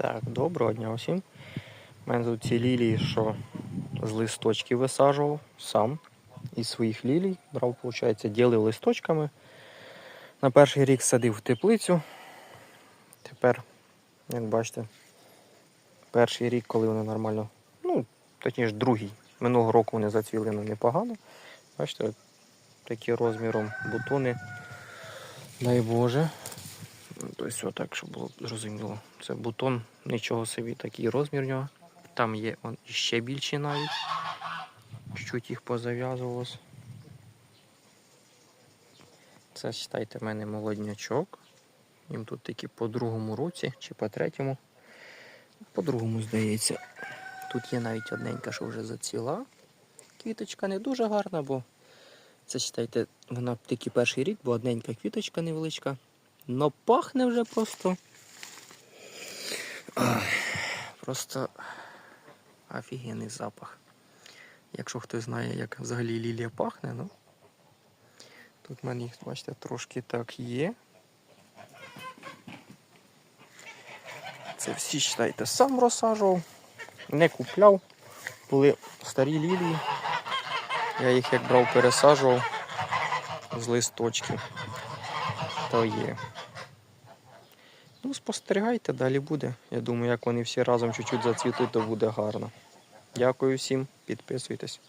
Так, доброго дня усім. У мене тут ці лілії, що з листочків висаджував сам із своїх лілій. Брав, виходить, ділив листочками. На перший рік садив в теплицю. Тепер, як бачите, перший рік, коли вони нормально, ну, точніше, другий. Минулого року вони зацвіли непогано. Бачите, такі розміром бутони. Дай Боже. Тобто отак, щоб було зрозуміло. Це бутон, нічого собі, такий розмір нього. Там є он ще більші навіть. Чуть їх позав'язувалось. Це, вважайте, в мене молоднячок. Їм тут такі по другому році чи по третьому. По другому, здається. Тут є навіть одненька, що вже зацвіла. Квіточка не дуже гарна, бо це, вважайте, вона тільки перший рік, бо одненька квіточка невеличка. Но пахне вже просто. Просто офігенний запах. Якщо хтось знає, як взагалі лілія пахне, ну. Тут в мене їх, бачите, трошки так є. Це всі, вважайте, сам розсаджував, не купляв. Були старі лілії. Я їх як брав, пересаджував з листочків. То є. Ну, спостерігайте, далі буде. Я думаю, як вони всі разом чуть-чуть зацвітуть, то буде гарно. Дякую всім, підписуйтесь.